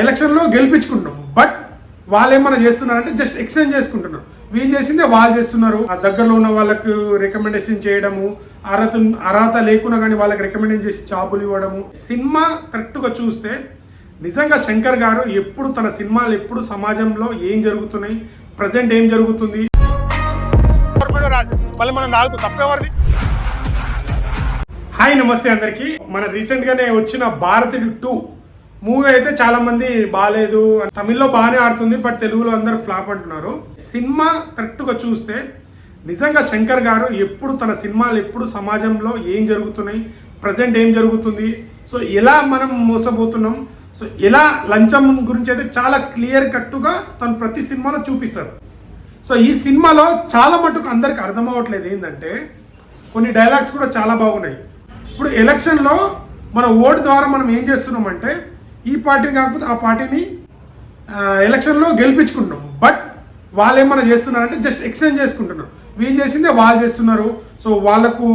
ఎలక్షన్లో గెలిపించుకుంటున్నాం. బట్ వాళ్ళు ఏమైనా చేస్తున్నారంటే జస్ట్ ఎక్స్చేంజ్ చేసుకుంటున్నారు. వీళ్ళు చేసిందే వాళ్ళు చేస్తున్నారు. ఆ దగ్గరలో ఉన్న వాళ్ళకు రికమెండేషన్ చేయడము అర్హత అర్హత లేకున్నా కానీ వాళ్ళకి రికమెండేషన్ చేసి జాబులు ఇవ్వడము. సినిమా కరెక్ట్గా చూస్తే నిజంగా శంకర్ గారు ఎప్పుడు తన సినిమాలు ఎప్పుడు సమాజంలో ఏం జరుగుతున్నాయి ప్రజెంట్ ఏం జరుగుతుంది? హాయ్ నమస్తే అందరికి. మన రీసెంట్ గానే వచ్చిన భారతుడి టూ మూవీ అయితే చాలా మంది బాగాలేదు తమిళ్ళో బాగానే ఆడుతుంది బట్ తెలుగులో అందరు ఫ్లాప్ అంటున్నారు. సినిమా కరెక్ట్గా చూస్తే నిజంగా శంకర్ గారు ఎప్పుడు తన సినిమాలు ఎప్పుడు సమాజంలో ఏం జరుగుతున్నాయి ప్రజెంట్ ఏం జరుగుతుంది సో ఎలా మనం మోసపోతున్నాం సో ఎలా లంచం గురించి అయితే చాలా క్లియర్ కట్టుగా తను ప్రతి సినిమాలో చూపిస్తారు. సో ఈ సినిమాలో చాలా మటుకు అందరికి అర్థమవ్వట్లేదు ఏంటంటే కొన్ని డైలాగ్స్ కూడా చాలా బాగున్నాయి. ఇప్పుడు ఎలక్షన్లో మన ఓటు ద్వారా మనం ఏం చేస్తున్నామంటే ఈ పార్టీని కాకపోతే ఆ పార్టీని ఎలక్షన్లో గెలిపించుకుంటున్నాం. బట్ వాళ్ళు ఏమైనా చేస్తున్నారంటే జస్ట్ ఎక్స్చేంజ్ చేసుకుంటున్నారు. వీళ్ళు చేసిందే వాళ్ళు చేస్తున్నారు. సో వాళ్ళకు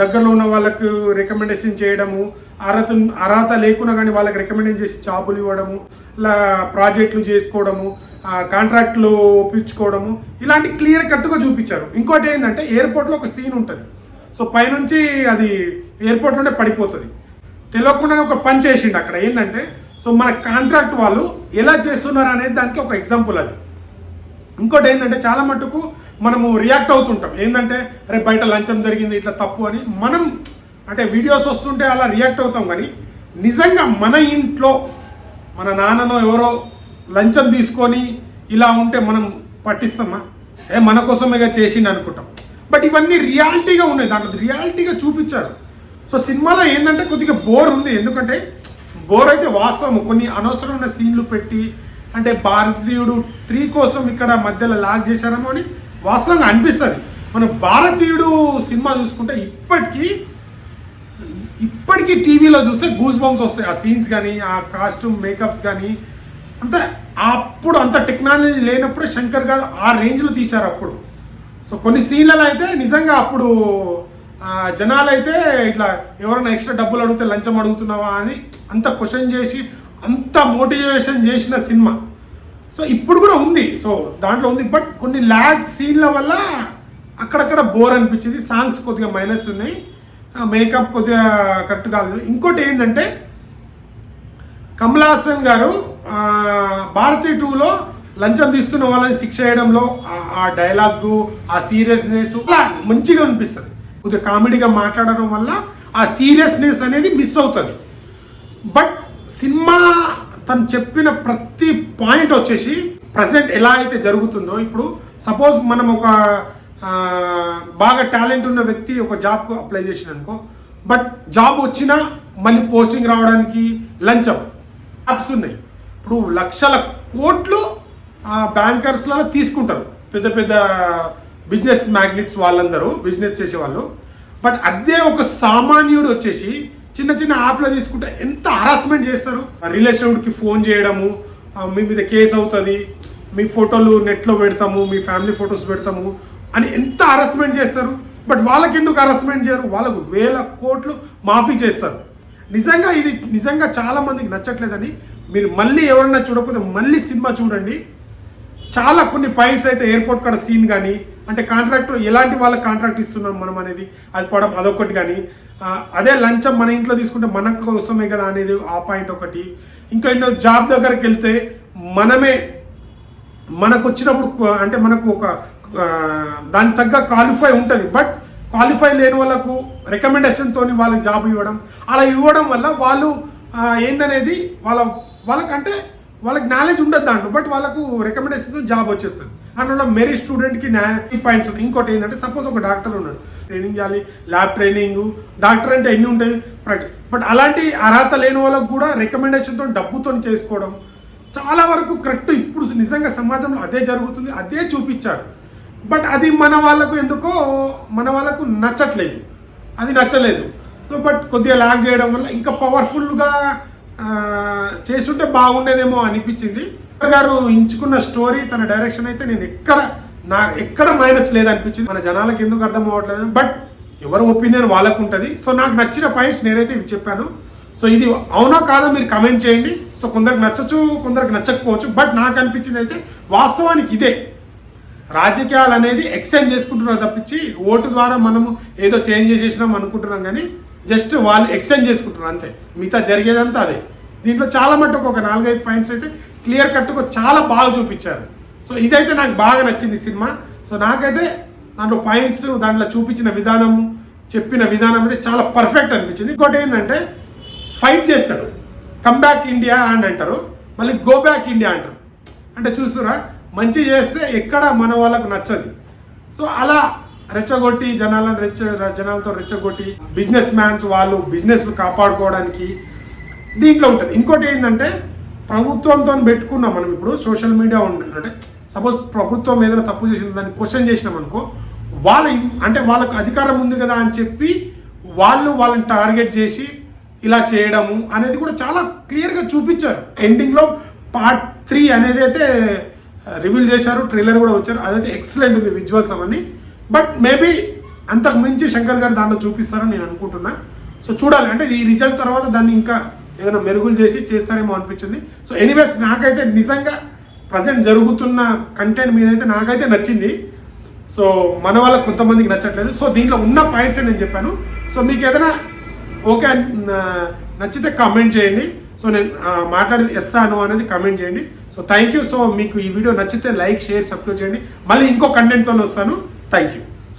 దగ్గరలో ఉన్న వాళ్ళకు రికమెండేషన్ చేయడము అర్హత అర్హత లేకున్నా కానీ వాళ్ళకి రికమెండేషన్ చేసి జాబులు ఇవ్వడము ఇలా ప్రాజెక్టులు చేసుకోవడము కాంట్రాక్ట్లు ఒప్పించుకోవడము ఇలాంటి క్లియర్ కట్గా చూపించారు. ఇంకోటి ఏంటంటే ఎయిర్పోర్ట్లో ఒక సీన్ ఉంటుంది. సో పైనుంచి అది ఎయిర్పోర్ట్లోనే పడిపోతుంది. తెలియకుండానే ఒక పని చేసిండు అక్కడ. ఏంటంటే సో మన కాంట్రాక్ట్ వాళ్ళు ఎలా చేస్తున్నారు అనేది దానికి ఒక ఎగ్జాంపుల్ అది. ఇంకోటి ఏంటంటే చాలా మటుకు మనము రియాక్ట్ అవుతుంటాం. ఏంటంటే అరే బయట లంచం జరిగింది ఇట్లా తప్పు అని మనం అంటే వీడియోస్ వస్తుంటే అలా రియాక్ట్ అవుతాం కానీ నిజంగా మన ఇంట్లో మన నాన్ననో ఎవరో లంచం తీసుకొని ఇలా ఉంటే మనం పట్టిస్తామా? ఏ మన కోసమేగా చేసిండు అనుకుంటాం. బట్ ఇవన్నీ రియాలిటీగా ఉన్నాయి. దాంట్లో రియాలిటీగా చూపించారు. సో సినిమాలో ఏంటంటే కొద్దిగా బోర్ ఉంది. ఎందుకంటే బోర్ అయితే వాస్తవం కొన్ని అనవసరమైన సీన్లు పెట్టి అంటే భారతీయుడు త్రీ కోసం ఇక్కడ మధ్యలో లాగ్ చేశారేమో అని వాస్తవంగా అనిపిస్తుంది. మనం భారతీయుడు సినిమా చూసుకుంటే ఇప్పటికీ ఇప్పటికీ టీవీలో చూస్తే గూస్ బంప్స్ వస్తాయి. ఆ సీన్స్ కానీ ఆ కాస్ట్యూమ్ మేకప్స్ కానీ అంత అప్పుడు అంత టెక్నాలజీ లేనప్పుడు శంకర్ గారు ఆ రేంజ్లో తీశారు అప్పుడు. సో కొన్ని సీన్లలో అయితే నిజంగా అప్పుడు జనాలు అయితే ఇట్లా ఎవరైనా ఎక్స్ట్రా డబ్బులు అడిగితే లంచం అడుగుతున్నావా అని అంత క్వశ్చన్ చేసి అంత మోటివేషన్ చేసిన సినిమా. సో ఇప్పుడు కూడా ఉంది. సో దాంట్లో ఉంది. బట్ కొన్ని ల్యాగ్ సీన్ల వల్ల అక్కడక్కడ బోర్ అనిపించింది. సాంగ్స్ కొద్దిగా మైనస్ ఉన్నాయి. మేకప్ కొద్దిగా కరెక్ట్ కాలేదు. ఇంకోటి ఏంటంటే కమల్ హాసన్ గారు భారతీ టూలో లంచం తీసుకున్న వాళ్ళని శిక్ష చేయడంలో ఆ- ఆ డైలాగ్ ఆ సీరియస్నెస్ అలా మంచిగా అనిపిస్తుంది. కొద్దిగా కామెడీగా మాట్లాడడం వల్ల ఆ సీరియస్నెస్ అనేది మిస్ అవుతుంది. బట్ సినిమా తను చెప్పిన ప్రతి పాయింట్ వచ్చేసి ప్రజెంట్ ఎలా అయితే జరుగుతుందో ఇప్పుడు సపోజ్ మనం ఒక బాగా టాలెంట్ ఉన్న వ్యక్తి ఒక జాబ్కు అప్లై చేసిన అనుకో బట్ జాబ్ వచ్చినా మళ్ళీ పోస్టింగ్ రావడానికి లంచం యాప్స్ ఉన్నాయి. ఇప్పుడు లక్షల కోట్లు బ్యాంకర్స్లలో తీసుకుంటారు. పెద్ద పెద్ద బిజినెస్ మ్యాగ్నెట్స్ వాళ్ళందరూ బిజినెస్ చేసే వాళ్ళు బట్ అదే ఒక సామాన్యుడు వచ్చేసి చిన్న చిన్న యాప్లో తీసుకుంటే ఎంత హరాస్మెంట్ చేస్తారు. రిలేషన్కి ఫోన్ చేయడము మీ మీద కేసు అవుతుంది మీ ఫోటోలు నెట్లో పెడతాము మీ ఫ్యామిలీ ఫొటోస్ పెడతాము అని ఎంత హరాస్మెంట్ చేస్తారు. బట్ వాళ్ళకి ఎందుకు హరాస్మెంట్ చేయరు? వాళ్ళకు వేల కోట్లు మాఫీ చేస్తారు. నిజంగా ఇది నిజంగా చాలామందికి నచ్చట్లేదని మీరు మళ్ళీ ఎవరైనా చూడకపోతే మళ్ళీ సినిమా చూడండి. చాలా కొన్ని పాయింట్స్ అయితే ఎయిర్పోర్ట్ కాడ సీన్ కానీ అంటే కాంట్రాక్టర్ ఎలాంటి వాళ్ళకి కాంట్రాక్ట్ ఇస్తున్నాం మనం అనేది అది పడడం అదొకటి కానీ అదే లంచం మన ఇంట్లో తీసుకుంటే మన కోసమే కదా అనేది ఆ పాయింట్ ఒకటి. ఇంకా ఎన్నో జాబ్ దగ్గరికి వెళ్తే మనమే మనకు వచ్చినప్పుడు అంటే మనకు ఒక దానికి తగ్గ క్వాలిఫై ఉంటుంది. బట్ క్వాలిఫై లేని వాళ్ళకు రికమెండేషన్తో వాళ్ళకి జాబ్ ఇవ్వడం అలా ఇవ్వడం వల్ల వాళ్ళు ఏందనేది వాళ్ళ వాళ్ళకంటే వాళ్ళకి నాలెడ్జ్ ఉండదు దాంట్లో బట్ వాళ్ళకు రికమెండేషన్తో జాబ్ వచ్చేస్తుంది. అందులో మెరీ స్టూడెంట్కి ఈ పాయింట్స్ ఉన్నాయి. ఇంకోటి ఏంటంటే సపోజ్ ఒక డాక్టర్ ఉన్నాడు. ట్రైనింగ్ చేయాలి ల్యాబ్ ట్రైనింగ్ డాక్టర్ అంటే ఎన్ని ఉంటాయి? బట్ అలాంటి అర్హత లేని వాళ్ళకు కూడా రికమెండేషన్తో డబ్బుతో చేసుకోవడం చాలా వరకు కరెక్ట్ ఇప్పుడు నిజంగా సమాజంలో అదే జరుగుతుంది అదే చూపించాడు. బట్ అది మన వాళ్ళకు ఎందుకో మన వాళ్ళకు నచ్చట్లేదు. అది నచ్చలేదు. సో బట్ కొద్దిగా లాగ్ చేయడం వల్ల ఇంకా పవర్ఫుల్గా చేస్తుంటే బాగుండేదేమో అనిపించింది. గారు ఎంచుకున్న స్టోరీ తన డైరెక్షన్ అయితే నేను ఎక్కడ నా ఎక్కడ మైనస్ లేదనిపించింది. మన జనాలకు ఎందుకు అర్థం అవ్వట్లేదు బట్ ఎవరి ఒపీనియన్ వాళ్ళకు ఉంటుంది. సో నాకు నచ్చిన పాయింట్స్ నేనైతే ఇవి చెప్పాను. సో ఇది అవునా కాదో మీరు కమెంట్ చేయండి. సో కొందరికి నచ్చచ్చు కొందరికి నచ్చకపోవచ్చు బట్ నాకు అనిపించింది అయితే వాస్తవానికి ఇదే. రాజకీయాలు అనేది ఎక్స్చేంజ్ చేసుకుంటున్నారు తప్పించి ఓటు ద్వారా మనము ఏదో చేంజ్ చేసేసినాం అనుకుంటున్నాం కానీ జస్ట్ వాళ్ళు ఎక్స్చేంజ్ చేసుకుంటున్నారు అంతే. మిగతా జరిగేదంతా అదే. దీంట్లో చాలా మట్టుకు ఒక నాలుగైదు పాయింట్స్ అయితే క్లియర్ కట్గా చాలా బాగా చూపించారు. సో ఇదైతే నాకు బాగా నచ్చింది సినిమా. సో నాకైతే దాంట్లో పాయింట్స్ దాంట్లో చూపించిన విధానము చెప్పిన విధానం అయితే చాలా పర్ఫెక్ట్ అనిపించింది. ఇంకోటి ఏంటంటే ఫైట్ చేస్తాడు. కమ్బ్యాక్ ఇండియా అని అంటారు. మళ్ళీ గో బ్యాక్ ఇండియా అంటారు. అంటే చూస్తురా మంచి చేస్తే ఎక్కడ మన వాళ్ళకు నచ్చదు. సో అలా రెచ్చగొట్టి జనాలను రెచ్చ జనాలతో రెచ్చగొట్టి బిజినెస్ మ్యాన్స్ వాళ్ళు బిజినెస్ కాపాడుకోవడానికి దీంట్లో ఉంటుంది. ఇంకోటి ఏంటంటే ప్రభుత్వంతో పెట్టుకున్నాం మనం ఇప్పుడు సోషల్ మీడియా ఉంటుంది అంటే సపోజ్ ప్రభుత్వం ఏదైనా తప్పు చేసిన దాన్ని క్వశ్చన్ చేసినాం అనుకో వాళ్ళ అంటే వాళ్ళకు అధికారం ఉంది కదా అని చెప్పి వాళ్ళు వాళ్ళని టార్గెట్ చేసి ఇలా చేయడము అనేది కూడా చాలా క్లియర్గా చూపించారు. ఎండింగ్లో పార్ట్ త్రీ అనేది అయితే రివీల్ చేశారు ట్రైలర్ కూడా వచ్చారు. అదైతే ఎక్సలెంట్ ఉంది విజువల్స్ అవన్నీ. బట్ మేబీ అంతకు మించి శంకర్ గారు దాంట్లో చూపిస్తారని నేను అనుకుంటున్నా. సో చూడాలి. అంటే ఈ రిజల్ట్ తర్వాత దాన్ని ఇంకా ఏదైనా మెరుగులు చేసి చేస్తారేమో అనిపించింది. సో ఎనీవేస్ నాకైతే నిజంగా ప్రజెంట్ జరుగుతున్న కంటెంట్ మీదైతే నాకైతే నచ్చింది. సో మన వాళ్ళకి కొంతమందికి నచ్చట్లేదు. సో దీంట్లో ఉన్న పాయింట్స్ నేను చెప్పాను. సో మీకు ఏదైనా ఓకే నచ్చితే కామెంట్ చేయండి. సో నేను మాట్లాడేది ఎస్ అను అనేది కామెంట్ చేయండి. సో థ్యాంక్ యూ సో మీకు ఈ వీడియో నచ్చితే లైక్ షేర్ సబ్స్క్రైబ్ చేయండి. మళ్ళీ ఇంకో కంటెంట్తో వస్తాను. Thank you